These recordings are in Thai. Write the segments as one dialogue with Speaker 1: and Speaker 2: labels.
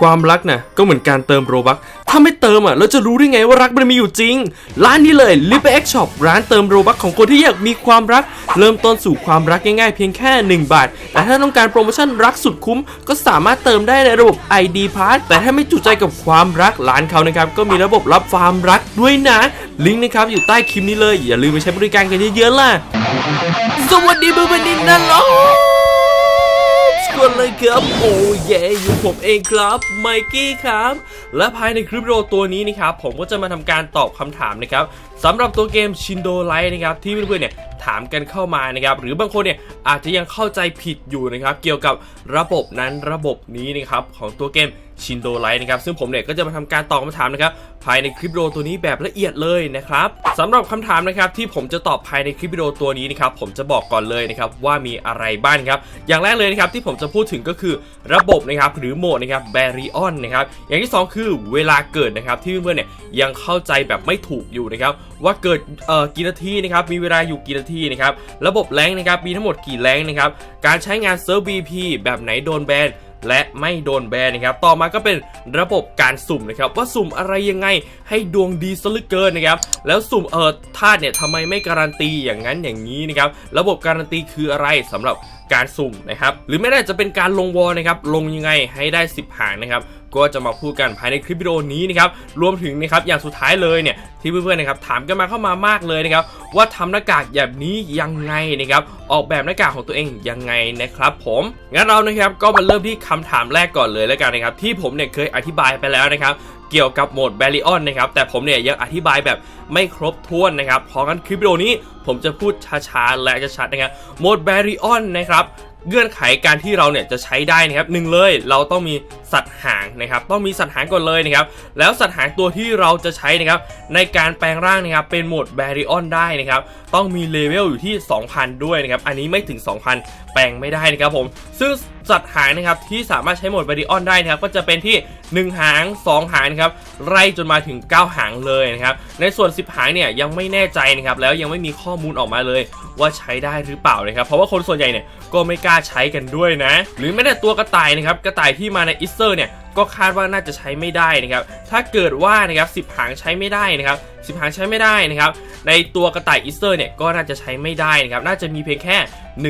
Speaker 1: ความรักน่ะก็เหมือนการเติมโรบักถ้าไม่เติมอะเราจะรู้ได้ไงว่ารักมันมีอยู่จริง ร้านนี้เลย l i p X Shop ร้านเติมโรบักของคนที่อยากมีความรัก เริ่มต้นสู่ความรักง่ายๆเพียงแค่ 1 บาท แต่ถ้าต้องการโปรโมชั่นรักสุดคุ้ม ก็สามารถเติมได้ในระบบ ID Pass แต่ถ้าไม่จุใจกับความรักร้านเขานะครับก็มีระบบรับความรักด้วยนะลิงก์นะครับอยู่ใต้คลิปนี้เลยอย่าลืมไปใช้บริการกันเยอะๆล่ะ สวัสดีเพื่อนๆนี่นั่นเหรอ นเลยครับ โอ้เย่อยู่ผมเองครับไมกี้ครับ และภายในคลิปวิดีโอตัวนี้นะครับผมก็จะมาทำการตอบคำถามนะครับสำหรับตัวเกมชินโดไลท์นะครับที่เพื่อนๆเนี่ย ถามกันเข้ามานะครับ หรือบางคนเนี่ยอาจจะยังเข้าใจผิดอยู่นะครับ เกี่ยวกับระบบนั้นระบบนี้นะครับของตัวเกมชินโดไลท์นะครับ ซึ่งผมเนี่ยก็จะมาทำการตอบคำถามนะครับ ภายในคลิปวิดีโอตัวนี้แบบละเอียดเลยนะครับสำหรับคำถามนะครับที่ผมจะตอบภายในคลิปวิดีโอตัวนี้นะครับ ผมจะบอกก่อนเลยนะครับว่ามีอะไรบ้างครับ อย่างแรกเลยนะครับที่ผมจะพูดถึงก็คือระบบนะครับหรือโหมดนะครับแบริออนนะครับ อย่างที่ 2 คือเวลาเกิดนะครับที่เพื่อนๆเนี่ยยังเข้าใจแบบไม่ถูกอยู่นะครับ ว่าเกิดเอ่อกี่นาทีนะครับมีเวลาอยู่กี่นาทีนะครับระบบแรงนะครับมีทั้งหมดกี่แรงนะครับการใช้งานเซิร์ฟ BP แบบไหนโดนแบนและไม่โดนแบนนะครับ ต่อมาก็เป็นระบบการสุ่มนะครับ ว่าสุ่มอะไรยังไงให้ดวงดีซะเหลือเกินนะครับ แล้วสุ่มเออธาตุเนี่ยทำไมไม่การันตีอย่างนั้นอย่างนี้นะครับ ระบบการันตีคืออะไรสำหรับการสุ่มนะครับ หรือไม่ได้จะเป็นการลงวอลนะครับ ลงยังไงให้ได้ 10หางนะครับ ก็จะมาพูดกันภายในคลิปวิดีโอนี้นะครับรวมถึงนะครับอย่างสุดท้ายเลยเนี่ยที่เพื่อนๆนะครับถามกันมาเข้ามามากเลยนะครับว่าทำหน้ากากแบบนี้ยังไงนะครับออกแบบหน้ากากของตัวเองยังไงนะครับผมงั้นเรานะครับก็มาเริ่มที่คำถามแรกก่อนเลยแล้วกันนะครับที่ผมเนี่ยเคยอธิบายไปแล้วนะครับเกี่ยวกับโหมดแบริออนนะครับแต่ผมเนี่ยยังอธิบายแบบไม่ครบถ้วนนะครับเพราะงั้นคลิปวิดีโอนี้ผมจะพูดช้าๆและจะชัดนะครับโหมดแบริออนนะครับ เงื่อนไขการที่เราเนี่ยจะใช้ได้นะครับหนึ่งเลยเราต้องมีสัตว์หางนะครับต้องมีสัตว์หางก่อนเลยนะครับแล้วสัตว์หางตัวที่เราจะใช้นะครับในการแปลงร่างนะครับเป็นโหมดแบริออนได้นะครับต้องมีเลเวลอยู่ที่ 2,000 ด้วยนะครับอันนี้ไม่ถึง 2,000 แปลงไม่ได้นะครับผมซึ่งสัตว์หางนะครับที่สามารถใช้โหมดบริออนได้นะครับก็จะเป็นที่ 1 หาง 2 หางนะครับไล่จนมาถึง 9 หางเลยนะครับในส่วน 10 หางเนี่ยยังไม่แน่ใจนะครับแล้วยังไม่มีข้อมูลออกมาเลยว่าใช้ได้หรือเปล่านะครับเพราะว่าคนส่วนใหญ่เนี่ยก็ไม่กล้าใช้กันด้วยนะ หรือไม่แต่ตัวกระต่ายนะครับกระต่ายที่มาในอิสเซอร์เนี่ยก็คาดว่าน่าจะใช้ไม่ได้นะครับถ้าเกิดว่านะครับสิบหางใช้ไม่ได้นะครับสิบหางใช้ไม่ได้นะครับ ในตัวกระต่ายอิสเซอร์เนี่ยก็น่าจะใช้ไม่ได้นะครับ น่าจะมีเพียงแค่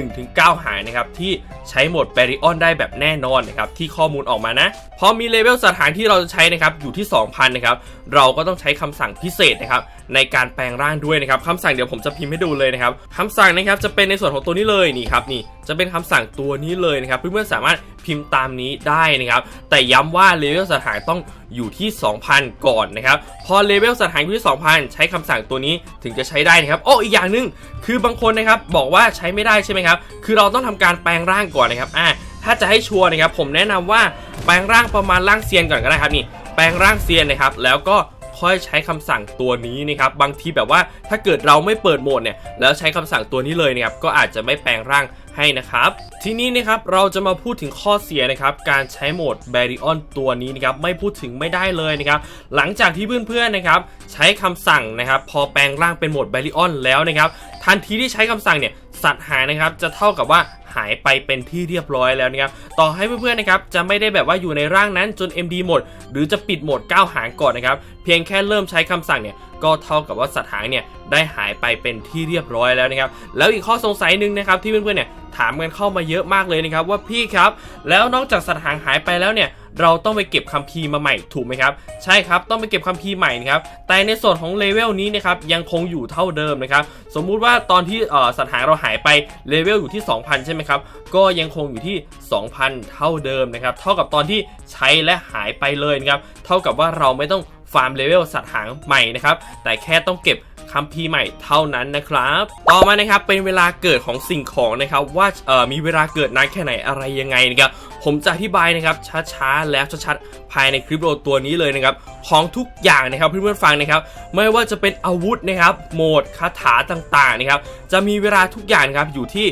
Speaker 1: 1-9ถึงหางนะครับที่ใช้หมดแบริออนได้แบบแน่นอนนะครับที่ข้อมูลออกมานะ พอมีเลเวลสถานที่เราจะใช้นะครับอยู่ที่ 2,000นะครับเราก็ต้องใช้คำสั่งพิเศษนะครับในการแปลงร่างด้วยนะครับคำสั่งเดี๋ยวผมจะพิมพ์ให้ดูเลยนะครับคำสั่งนะครับจะเป็นในส่วนของตัวนี้เลยนี่ครับนี่จะเป็นคำสั่งตัวนี้เลยนะครับเพื่อนๆสามารถพิมพ์ตามนี้ได้นะครับแต่ย้ำว่าเลเวลสถานต้องอยู่ที่ 2,000 ก่อนนะครับพอเลเวลสถานอยู่ที่2,000ใช้คำสั่งตัวนี้ถึงจะใช้ได้นะครับโอ้อีกอย่างหนึ่งคือบางคนนะครับบอกว่าใช้ไม่ได้ใช่ไหมครับคือเราต้องทำการแปลงร่างก่อนนะครับอ่าถ้าจะให้ชัวร์นะครับผมแนะนำว่าแปลงร่างประมาณร่างเซียนก่อนก็ได้ครับนี่แปลงร่างเซียนนะครับแล้วก็ค่อยใช้คำสั่งตัวนี้นะครับบางทีแบบว่าถ้าเกิดเราไม่เปิดโหมดเนี่ยแล้วใช้คำสั่งตัวนี้เลยนะครับก็อาจจะไม่แปลงร่าง ให้นะครับ ทีนี้นะครับเราจะมาพูดถึงข้อเสียนะครับการใช้โหมด b a r i o n ตัวนี้นะครับไม่พูดถึงไม่ได้เลยนะครับหลังจากที่เพื่อนๆนะครับใช้คำสั่งนะครับพอแปลงร่างเป็นโหมด b a r i o n แล้วนะครับ ทันทีที่ใช้คำสั่งเนี่ยสัตว์หายนะครับจะเท่ากับว่าหายไปเป็นที่เรียบร้อยแล้วนะครับต่อให้เพื่อนๆนะครับจะไม่ได้แบบว่าอยู่ในร่างนั้นจน MD หมด หรือจะปิดโหมด 9 หางก่อนนะครับเพียงแค่เริ่มใช้คำสั่งเนี่ยก็เท่ากับว่าสัตว์หางเนี่ยได้หายไปเป็นที่เรียบร้อยแล้วนะครับแล้วอีกข้อสงสัยหนึ่งนะครับที่เพื่อนๆเนี่ยถามกันเข้ามาเยอะมากเลยนะครับว่าพี่ครับ แล้วนอกจากสัตว์หางหายไปแล้วเนี่ย เราต้องไปเก็บคัมภีร์มาใหม่ถูกไหมครับ ใช่ครับต้องไปเก็บคัมภีร์ใหม่นะครับแต่ในส่วนของเลเวลนี้นะครับยังคงอยู่เท่าเดิมนะครับสมมุติว่าตอนที่สัตว์หางเราหายไปเลเวลอยู่ที่ 2,000 ใช่ไหมครับก็ยังคงอยู่ที่ 2,000 เท่าเดิมนะครับเท่ากับตอนที่ใช้และหายไปเลยนะครับเท่ากับว่าเราไม่ต้องฟาร์มเลเวลสัตว์หางใหม่นะครับแต่แค่ต้องเก็บ คัมภีร์ใหม่เท่านั้นนะครับ ต่อมานะครับเป็นเวลาเกิดของสิ่งของนะครับ ว่าเอ่อมีเวลาเกิดนานแค่ไหนอะไรยังไงนะครับผมจะอธิบายนะครับช้าๆแล้วชัดๆภายในคลิปวิดีโอตัวนี้เลยนะครับของทุกอย่างนะครับเพื่อนๆฟังนะครับ ไม่ว่าจะเป็นอาวุธนะครับโหมดคาถาต่างๆนะครับจะมีเวลาทุกอย่างนะครับอยู่ที่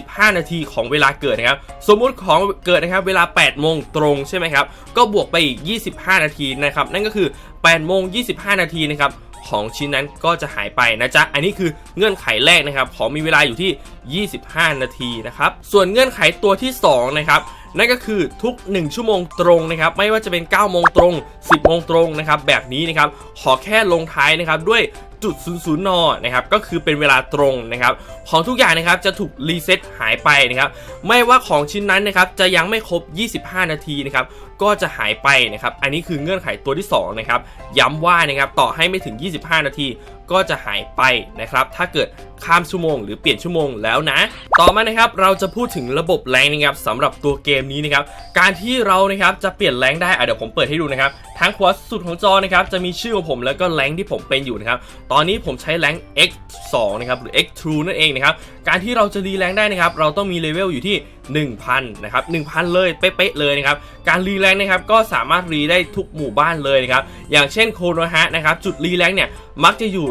Speaker 1: 25 นาทีของเวลาเกิดนะครับ สมมุติของเกิดนะครับ เวลา 8 โมงตรงใช่ไหมครับ ก็บวกไปอีก 25 นาทีนะครับ นั่นก็คือ 8 โมง 25 นาทีนะครับ ของชิ้นนั้นก็จะหายไปนะจ๊ะ อันนี้คือเงื่อนไขแรกนะครับ ของมีเวลาอยู่ที่ 25 นาทีนะครับ ส่วนเงื่อนไขตัวที่ 2 นะครับนั่นก็คือทุก 1 ชั่วโมงตรงนะครับ ไม่ว่าจะเป็น 9 โมงตรง 10 โมงตรงนะครับ แบบนี้นะครับ ขอแค่ลงท้ายนะครับด้วย จุด00นนะครับก็คือเป็นเวลาตรงนะครับของทุกอย่างนะครับจะถูกรีเซ็ตหายไปนะครับไม่ว่าของชิ้นนั้นนะครับจะยังไม่ครบ 25 นาทีนะครับก็จะหายไปนะครับอันนี้คือเงื่อนไขตัวที่2นะครับย้ำว่านะครับต่อให้ไม่ถึง 25 นาทีก็จะหายไปนะครับ ถ้าเกิดข้ามชั่วโมงหรือเปลี่ยนชั่วโมงแล้วนะ ต่อมานะครับเราจะพูดถึงระบบแรงนะครับสำหรับตัวเกมนี้นะครับ การที่เรานะครับจะเปลี่ยนแรงได้อะเดี๋ยวผมเปิดให้ดูนะครับ ทางขวาสุดของจอนะครับจะมีชื่อของผมแล้วก็แรงที่ผมเป็นอยู่นะครับ ตอนนี้ผมใช้แรง X2 นะครับหรือ X2 นั่นเองนะครับ การที่เราจะรีแรงได้นะครับ เราต้องมีเลเวลอยู่ที่ 1,000 นะครับ 1,000 เลยเป๊ะๆเลยนะครับ การรีแรงนะครับก็สามารถรีได้ทุกหมู่บ้านเลยนะครับ อย่างเช่นโคโนฮะนะครับจุดรีแรงเนี่ย มักจะอยู่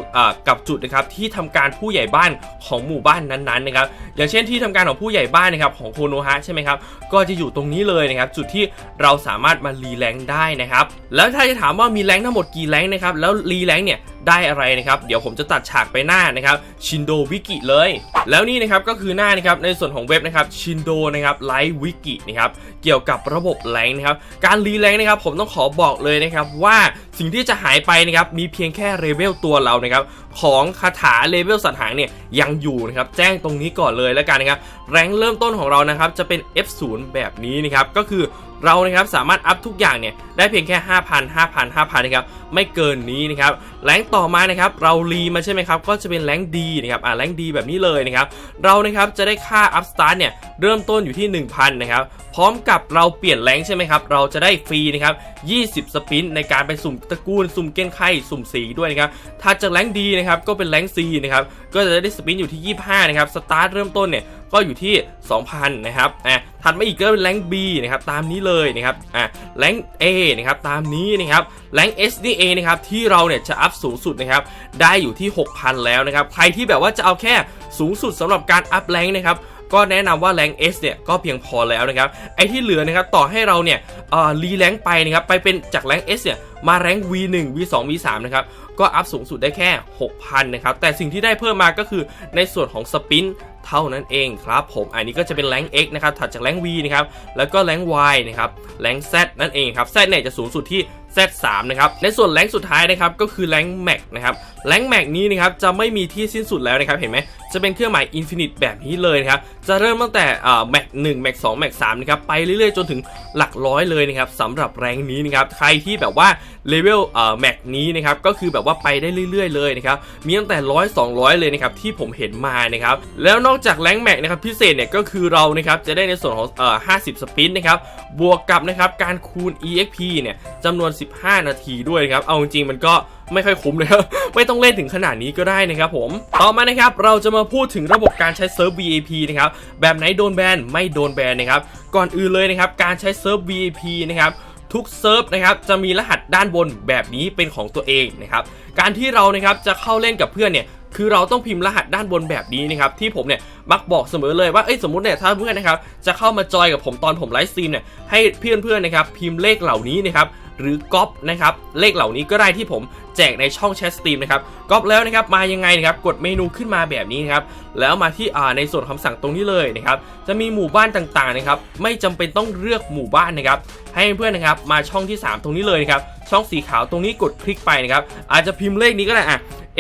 Speaker 1: กับจุดนะครับที่ทำการผู้ใหญ่บ้านของหมู่บ้านนั้นๆนะครับอย่างเช่นที่ทำการของผู้ใหญ่บ้านนะครับของโคโนฮะใช่ไหมครับก็จะอยู่ตรงนี้เลยนะครับจุดที่เราสามารถมารีแรงได้นะครับแล้วถ้าจะถามว่ามีแรงทั้งหมดกี่แรงนะครับแล้วรีแรงเนี่ย ได้อะไรนะครับ เดี๋ยวผมจะตัดฉากไปหน้านะครับชินโดวิกิเลย แล้วนี่นะครับก็คือหน้านะครับในส่วนของเว็บนะครับชินโดนะครับไลฟ์วิกินะครับเกี่ยวกับระบบแรงนะครับการรีแรงนะครับผมต้องขอบอกเลยนะครับว่าสิ่งที่จะหายไปนะครับมีเพียงแค่เลเวลตัวเรานะครับของคาถาเลเวลสัตว์หางเนี่ยยังอยู่นะครับแจ้งตรงนี้ก่อนเลยแล้วกันนะครับแรงเริ่มต้นของเรานะครับจะเป็น F0 แบบนี้นะครับก็คือ เรานะครับสามารถอัพทุกอย่างเนี่ยได้เพียงแค่ 5,000 5,000 5,000นะครับไม่เกินนี้นะครับแรงต่อมานะครับเรารีมาใช่ไหมครับก็จะเป็นแรงดีนะครับอ่าแรงดีแบบนี้เลยนะครับเรานะครับจะได้ค่าอัพสตาร์ทเนี่ยเริ่มต้นอยู่ที่ 1,000นะครับพร้อมกับเราเปลี่ยนแรงใช่ไหมครับเราจะได้ฟรีนะครับ 20 สปินในการไปสุ่มตระกูลสุ่มเก้นไข่สุ่มสีด้วยนะครับถ้าจากแรงดีนะครับก็เป็นแรงซีนะครับก็จะได้สปินอยู่ที่ 25นะครับสตาร์ทเริ่มต้นเนี่ย ก็อยู่ที่ 2,000 นะครับอะถัดมาอีกก็เป็นแรง B นะครับตามนี้เลยนะครับอะแรง A นะครับตามนี้นะครับแรง S นี่เองนะครับที่เราเนี่ยจะอัพสูงสุดนะครับได้อยู่ที่ 6,000 แล้วนะครับใครที่แบบว่าจะเอาแค่สูงสุดสำหรับการอัพแรงนะครับก็แนะนำว่าแรง S เนี่ยก็เพียงพอแล้วนะครับไอที่เหลือนะครับต่อให้เราเนี่ยเอ่อรีแรงไปนะครับไปเป็นจากแรง S เนี่ยมาแรง V1 V2 V3 นะครับก็อัพสูงสุดได้แค่ 6,000 นะครับแต่สิ่งที่ได้เพิ่มมาก็คือในส่วนของสปิน เท่านั้นเองครับผมอันนี้ก็จะเป็นแรง X นะครับถัดจากแรง V นะครับแล้วก็แรง Y นะครับแรง Z นั่นเองครับ Z เนี่ยจะสูงสุดที่ Z3 นะครับในส่วนแรงสุดท้ายนะครับก็คือแรง Max นะครับแรง Max นี้นะครับจะไม่มีที่สิ้นสุดแล้วนะครับเห็นไหมจะเป็นเครื่องหมาย Infinite แบบนี้เลยนะครับจะเริ่มตั้งแต่อ่า Max 1 Max 2 Max 3นะครับไปเรื่อยๆจนถึงหลักร้อยเลยนะครับสำหรับแรงนี้นะครับใครที่แบบว่าเลเวลอ่า Max นี้นะครับก็คือแบบว่าไปได้เรื่อยๆเลยนะครับมีตั้งแต่ร้อย200เลยนะครับที่ผมเห็นมานะครับแล้วนอกอกจากแรง Max นะครับพิเศษเนี่ยก็คือเรานะครับจะได้ในส่วนของเอ่อ50 สปินนะครับบวกกับนะครับการคูณ EXP เนี่ยจำนวน 15 นาทีด้วยนะครับเอาจริงๆมันก็ไม่ค่อยคุ้มเลยครับไม่ต้องเล่นถึงขนาดนี้ก็ได้นะครับผม ต่อมานะครับเราจะมาพูดถึงระบบการใช้เซิร์ฟ VIP นะครับแบบไหนโดนแบนไม่โดนแบนนะครับก่อนอื่นเลยนะครับการใช้เซิร์ฟ VIP นะครับทุกเซิร์ฟนะครับจะมีรหัสด้านบนแบบนี้เป็นของตัวเองนะครับการที่เรานะครับจะเข้าเล่นกับเพื่อนเนี่ย คือเราต้องพิมพ์รหัสด้านบนแบบนี้นะครับที่ผมเนี่ยมักบอกเสมอเลยว่าเอ้ยสมมติเนี่ยถ้าเพื่อนนะครับจะเข้ามาจอยกับผมตอนผมไลฟ์สตรีมเนี่ยให้เพื่อนๆนะครับพิมพ์เลขเหล่านี้นะครับ หรือก๊อปนะครับเลขเหล่านี้ก็ได้ที่ผมแจกในช่องแชทสตรีมนะครับก๊อปแล้วนะครับมายังไงนะครับกดเมนูขึ้นมาแบบนี้นะครับแล้วมาที่ในส่วนคำสั่งตรงนี้เลยนะครับจะมีหมู่บ้านต่างๆนะครับไม่จำเป็นต้องเลือกหมู่บ้านนะครับให้เพื่อนนะครับมาช่องที่ 3 ตรงนี้เลยนะครับช่องสีขาวตรงนี้กดคลิกไปนะครับอาจจะพิมพ์เลขนี้ก็ได้อะ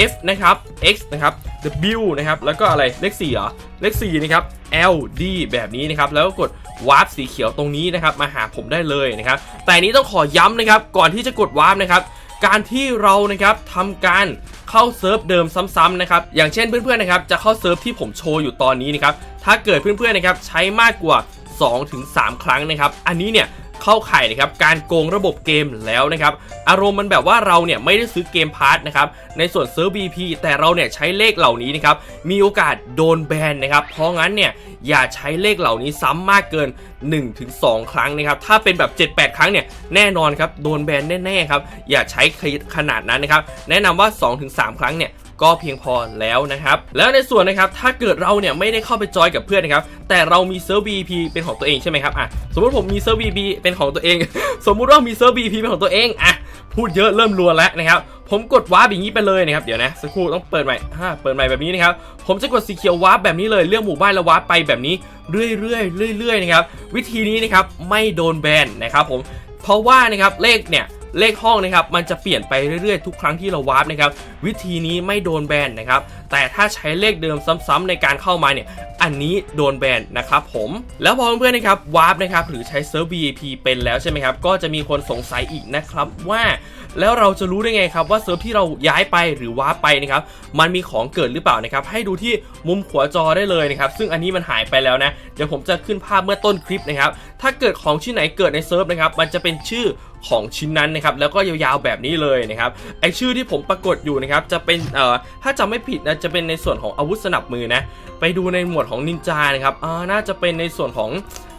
Speaker 1: F นะครับ X นะครับ W นะครับแล้วก็อะไรเลข4เหรอเลข4นะครับ L D แบบนี้นะครับแล้วก็กดวาร์ปสีเขียวตรงนี้นะครับมาหาผมได้เลยนะครับแต่นนี้ต้องขอย้ำนะครับก่อนที่จะกดวาร์ปนะครับการที่เรานะครับทำการเข้าเซิร์ฟเดิมซ้ำๆนะครับอย่างเช่นเพื่อนๆนะครับจะเข้าเซิร์ฟที่ผมโชว์อยู่ตอนนี้นะครับถ้าเกิดเพื่อนๆนะครับใช้มากกว่า 2-3 ครั้งนะครับ อันนี้เนี่ย เข้าข่ายนะครับการโกงระบบเกมแล้วนะครับอารมณ์มันแบบว่าเราเนี่ยไม่ได้ซื้อเกมพาร์ทนะครับในส่วนเซิร์ฟ BP แต่เราเนี่ยใช้เลขเหล่านี้นะครับมีโอกาสโดนแบนนะครับเพราะงั้นเนี่ยอย่าใช้เลขเหล่านี้ซ้ำมากเกิน 1-2 ครั้งนะครับ ถ้าเป็นแบบ 7-8 ครั้งเนี่ยแน่นอนครับ โดนแบนแน่ๆครับ อย่าใช้ขนาดนั้นนะครับ แนะนำว่า 2-3 ครั้งเนี่ย ก็เพียงพอแล้วนะครับแล้วในส่วนนะครับถ้าเกิดเราเนี่ยไม่ได้เข้าไปจอยกับเพื่อนนะครับแต่เรามีเซิร์ฟ VP เป็นของตัวเองใช่ไหมครับอะสมมติผมมีเซิร์ฟ VP เป็นของตัวเอง สมมุติว่ามีเซิร์ฟ VP เป็นของตัวเองอะพูดเยอะเริ่มรัวแล้วนะครับผมกดวาร์ปอย่างนี้ไปเลยนะครับเดี๋ยวนะสักครู่ต้องเปิดใหม่ฮ่าเปิดใหม่แบบนี้นะครับผมจะกดสีเขียววาร์ปแบบนี้เลยเลือกหมู่บ้านแล้ววาร์ปไปแบบนี้เรื่อยๆเรื่อยๆนะครับวิธีนี้นะครับไม่โดนแบนนะครับผมเพราะว่านะครับเลขเนี่ย เลขห้องนะครับมันจะเปลี่ยนไปเรื่อยๆ ทุกครั้งที่เราวาร์ปนะครับวิธีนี้ไม่โดนแบนนะครับแต่ถ้าใช้เลขเดิมซ้ำๆในการเข้ามาเนี่ยอันนี้โดนแบนนะครับผมแล้วพอเพื่อนๆนะครับวาร์ปนะครับหรือใช้เซิร์ฟ VIP เป็นแล้วใช่ไหมครับก็จะมีคนสงสัยอีกนะครับว่าแล้วเราจะรู้ได้ไงครับว่าเซิร์ฟที่เราย้ายไปหรือวาร์ปไปนะครับมันมีของเกิดหรือเปล่านะครับให้ดูที่มุมขวาจอได้เลยนะครับซึ่งอันนี้มันหายไปแล้วนะเดี๋ยวผมจะขึ้นภาพเมื่อต้นคลิปนะครับถ้าเกิดของชิ้นไหนเกิดในเซิร์ฟนะครับมันจะเป็นชื่อ ของชิ้นนั้นนะครับแล้วก็ยาวๆแบบนี้เลยนะครับไอชื่อที่ผมปรากฏอยู่นะครับจะเป็นเอ่อถ้าจำไม่ผิดนะจะเป็นในส่วนของอาวุธสนับมือนะไปดูในหมวดของนินจานะครับอ่าน่าจะเป็นในส่วนของ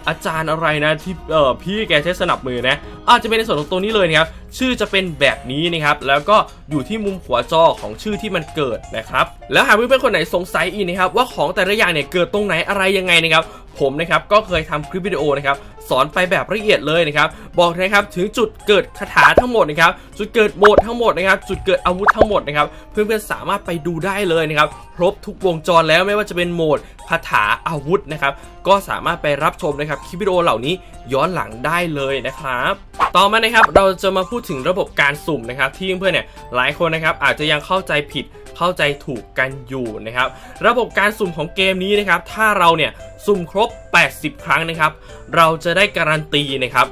Speaker 1: อาจารย์อะไรนะที่เอ่อพี่แกใช้สนับมือนะอาจจะเป็นในส่วนของตัวนี้เลยนะครับชื่อจะเป็นแบบนี้นะครับแล้วก็อยู่ที่มุมขวจอของชื่อที่มันเกิดนะครับแล้วหากเพื่อนๆคนไหนสงสัยอีกนะครับว่าของแต่ละอย่างเนี่ยเกิดตรงไหนอะไรยังไงนะครับผมนะครับก็เคยทำคลิปวิดีโอนะครับ สอนไปแบบละเอียดเลยนะครับบอกนะครับถึงจุดเกิดคาถาทั้งหมดนะครับจุดเกิดโหมดทั้งหมดนะครับจุดเกิดอาวุธทั้งหมดนะครับเพื่อนๆสามารถไปดูได้เลยนะครับครบทุกวงจรแล้วไม่ว่าจะเป็นโหมดคาถาอาวุธนะครับก็สามารถไปรับชมนะครับคลิปวิดีโอเหล่านี้ย้อนหลังได้เลยนะครับต่อมานะครับเราจะมาพูดถึงระบบการสุ่มนะครับที่เพื่อนๆเนี่ยหลายคนนะครับอาจจะยังเข้าใจผิดเข้าใจถูกกันอยู่นะครับระบบการสุ่มของเกมนี้นะครับถ้าเราเนี่ยสุ่มครบ 80 ครั้งนะครับ เราจะได้การันตีนะครับ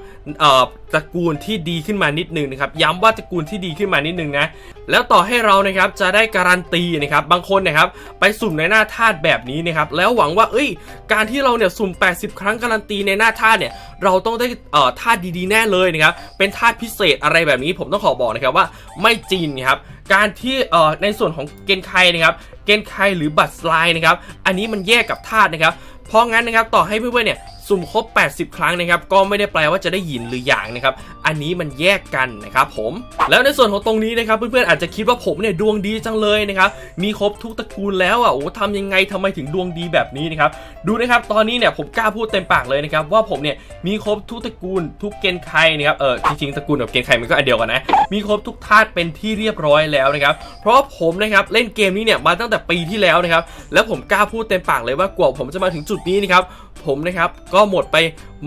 Speaker 1: ตระกูลที่ดีขึ้นมานิดนึงนะครับ ย้ำว่าตระกูลที่ดีขึ้นมานิดนึงนะแล้วต่อให้เรานะครับจะได้การันตีนะครับบางคนนะครับไปสุ่มในหน้าธาตุแบบนี้นะครับแล้วหวังว่าเอ้ย การที่เราเนี่ยสุ่ม 80 ครั้งการันตีในหน้าธาตุเนี่ยเราต้องได้เอ่อธาตุดีๆแน่เลยนะครับเป็นธาตุพิเศษอะไรแบบนี้ผมต้องขอบอกนะครับว่าไม่จริงครับการที่เอ่อในส่วนของเกณฑ์ไคนะครับเกณฑ์ไคหรือบัตรสไลด์นะครับอันนี้มันแยกกับธาตุนะครับเพราะงั้นนะครับต่อให้เพื่อนๆเนี่ย สุ่มครบ 80 ครั้งนะครับ ก็ไม่ได้แปลว่าจะได้หยินหรือหยางนะครับ อันนี้มันแยกกันนะครับผม แล้วในส่วนของตรงนี้นะครับ เพื่อนๆอาจจะคิดว่าผมเนี่ยดวงดีจังเลยนะครับ มีครบทุกตระกูลแล้วอะ โอ้ทำยังไงทำไมถึงดวงดีแบบนี้นะครับ ดูนะครับ ตอนนี้เนี่ยผมกล้าพูดเต็มปากเลยนะครับ ว่าผมเนี่ยมีครบทุกตระกูลทุกเกณฑ์ไคนะครับ เออจริงๆตระกูลกับเกณฑ์ไคมันก็อันเดียวกันนะ มีครบทุกธาตุเป็นที่เรียบร้อยแล้วนะครับ เพราะผมนะครับเล่นเกมนี้เนี่ยมาตั้งแต่ปีที่แล้วนะครับ แล้วผมกล้าพูดเต็มปากเลยว่ากว่าผมจะมาถึงจุดนี้นะครับผมนะครับก็หมดไป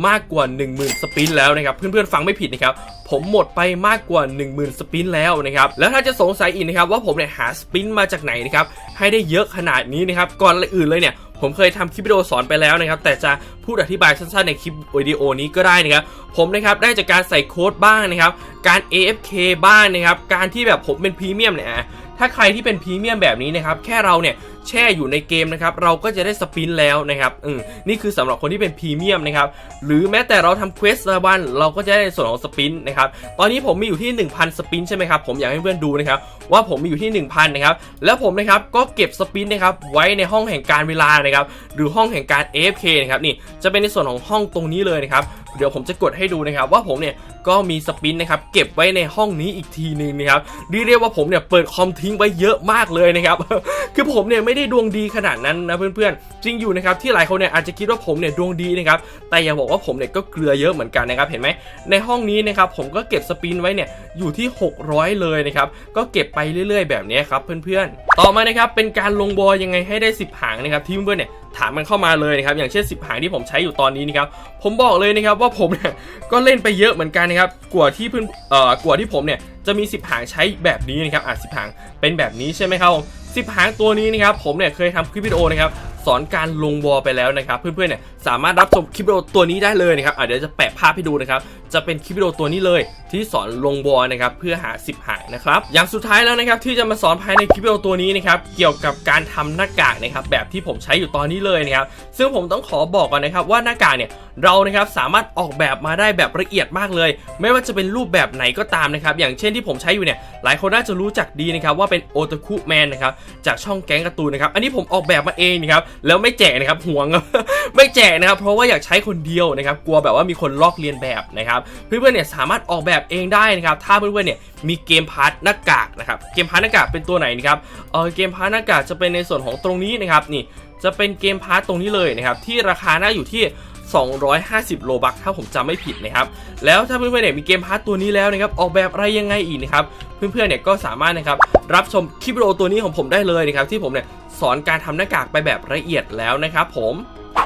Speaker 1: มากกว่า 10,000 สปินแล้วนะครับเพื่อนๆฟังไม่ผิดนะครับผมหมดไปมากกว่า 10,000 สปินแล้วนะครับแล้วถ้าจะสงสัยอีกนะครับว่าผมเนี่ยหาสปินมาจากไหนนะครับให้ได้เยอะขนาดนี้นะครับก่อนอื่นเลยเนี่ยผมเคยทำคลิปวิดีโอสอนไปแล้วนะครับ แต่จะพูดอธิบายสั้นๆในคลิปวิดีโอนี้ก็ได้นะครับ ผมนะครับได้จากการใส่โค้ดบ้างนะครับ การ AFK บ้างนะครับ การที่แบบผมเป็นพรีเมียมเนี่ย ถ้าใครที่เป็นพรีเมียมแบบนี้นะครับแค่เราเนี่ยแช่อยู่ในเกมนะครับเราก็จะได้สปินแล้วนะครับอืมนี่คือสำหรับคนที่เป็นพรีเมียมนะครับหรือแม้แต่เราทำเควสละวันเราก็จะได้ในส่วนของสปินนะครับตอนนี้ผมมีอยู่ที่ 1,000 สปินใช่ไหมครับผมอยากให้เพื่อนดูนะครับว่าผมมีอยู่ที่ 1,000นะครับแล้วผมนะครับก็เก็บสปินนะครับไว้ในห้องแห่งการเวลานะครับหรือห้องแห่งการ AFK นะครับนี่จะเป็นในส่วนของห้องตรงนี้เลยนะครับเดี๋ยวผมจะกดให้ดูนะครับว่าผมเนี่ยก็มีสปินนะครับเก็บไว้ในห้องนี้อีกทีหนึงนะครับเรียกว่าผมเนี่ยเปิดคอมทิ้งไว้เยอะมากเลยนะครับคือผมเนี่ยไม่ได้ดวงดีขนาดนั้นนะเพื่อนๆ จริงอยู่นะครับที่หลายคนเนี่ยอาจจะคิดว่าผมเนี่ยดวงดีนะครับแต่อย่าบอกว่าผมเนี่ยก็เกลือเยอะเหมือนกันนะครับเห็นไหมในห้องนี้นะครับผมก็เก็บสปินไว้เนี่ยอยู่ที่ 600 เลยนะครับก็เก็บไปเรื่อย ๆ แบบนี้ครับเพื่อนๆ ต่อมานะครับเป็นการลงบอลยังไงให้ได้ 10 หางนะครับที่เพื่อนๆเนี่ย ถามมันเข้ามาเลยนะครับอย่างเช่น 10 หางที่ผมใช้อยู่ตอนนี้นะครับผมบอกเลยนะครับว่าผมเนี่ยก็เล่นไปเยอะเหมือนกันนะครับกว่าที่เพื่อนเอ่อกว่าที่ผมเนี่ยจะมี 10 หางใช้แบบนี้นะครับอะ10 หางเป็นแบบนี้ใช่ไหมครับผม10 หางตัวนี้นะครับผมเนี่ยเคยทำคลิปวิดีโอนะครับ สอนการลงวอลไปแล้วนะครับเพื่อนๆเนี่ยสามารถรับชมคลิปวิดีโอตัวนี้ได้เลยนะครับเดี๋ยวจะแปะภาพให้ดูนะครับจะเป็นคลิปวิดีโอตัวนี้เลย ที่สอนลงวอลนะครับเพื่อหา10หางนะครับอย่างสุดท้ายแล้วนะครับที่จะมาสอนภายในคลิปวิดีโอตัวนี้นะครับเกี่ยวกับการทำหน้ากากนะครับแบบที่ผมใช้อยู่ตอนนี้เลยนะครับซึ่งผมต้องขอบอกก่อนนะครับว่าหน้ากากเนี่ยเรานะครับสามารถออกแบบมาได้แบบละเอียดมากเลย ไม่ว่าจะเป็นรูปแบบไหนก็ตามนะครับอย่างเช่นที่ผมใช้อยู่เนี่ยหลายคนน่าจะรู้จักดีนะครับว่าเป็นโอต k คุแมนนะครับจากช่องแก๊งการ์ตูนนะครับอันนี้ผมออกแบบมาเองนะครับแล้วไม่แจกนะครับห่วงไม่แจกนะครับ เพราะว่าอยากใช้คนเดียวนะครับ กลัวแบบว่ามีคนลอกเลียนแบบนะครับ เพื่อนๆเนี่ยสามารถออกแบบเองได้นะครับ ถ้าเพื่อนๆเนี่ยมีเกมพาร์ทหน้ากากนะครับ เกมพาร์ทหน้ากากเป็นตัวไหนนะครับเออเกมพาร์ทหน้ากากจะเป็นในส่วนของตรงนี้นะครับนี่จะเป็นเกมพาร์ทตรงนี้เลยนะครับ ที่ราคาน่าอยู่ที่ 250 โลบักถ้าผมจำไม่ผิดนะครับ แล้วถ้าเพื่อนๆเนี่ยมีเกมพาร์ทตัวนี้แล้วนะครับ ออกแบบอะไรยังไงอีกนะครับ เพื่อนๆเนี่ยก็สามารถนะครับรับชมคลิปวิดีโอตัวนี้ของผมได้เลยนะครับ ที่ผมเนี่ย สอนการทำหน้ากากไปแบบละเอียดแล้วนะครับผม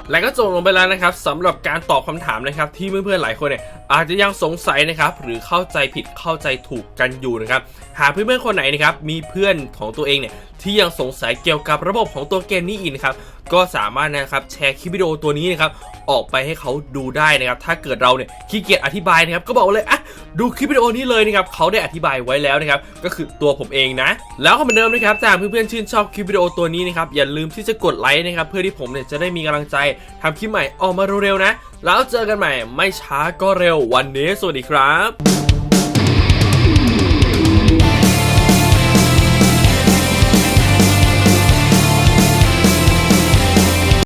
Speaker 1: และก็จบลงไปแล้วนะครับสำหรับการตอบคำถามนะครับที่เพื่อนๆหลายคนเนี่ยอาจจะยังสงสัยนะครับหรือเข้าใจผิดเข้าใจถูกกันอยู่นะครับหากเพื่อนๆคนไหนนะครับมีเพื่อนของตัวเองเนี่ยที่ยังสงสัยเกี่ยวกับระบบของตัวเกมนี้อีกนะครับก็สามารถนะครับแชร์คลิปวิดีโอตัวนี้นะครับออกไปให้เขาดูได้นะครับถ้าเกิดเราเนี่ยขี้เกียจอธิบายนะครับก็บอกเลยอะ ดูคลิปวิดีโอนี้เลยนะครับเขาได้อธิบายไว้แล้วนะครับก็คือตัวผมเองนะ แล้วก็เหมือนเดิมนะครับถ้าเพื่อนๆชื่นชอบคลิปวิดีโอตัวนี้นะครับอย่าลืมที่จะกดไลค์นะครับเพื่อที่ผมเนี่ยจะได้มีกำลังใจทำคลิปใหม่ออกมาเร็วๆนะ แล้วเจอกันใหม่ไม่ช้าก็เร็ววันนี้สวัสดีครับ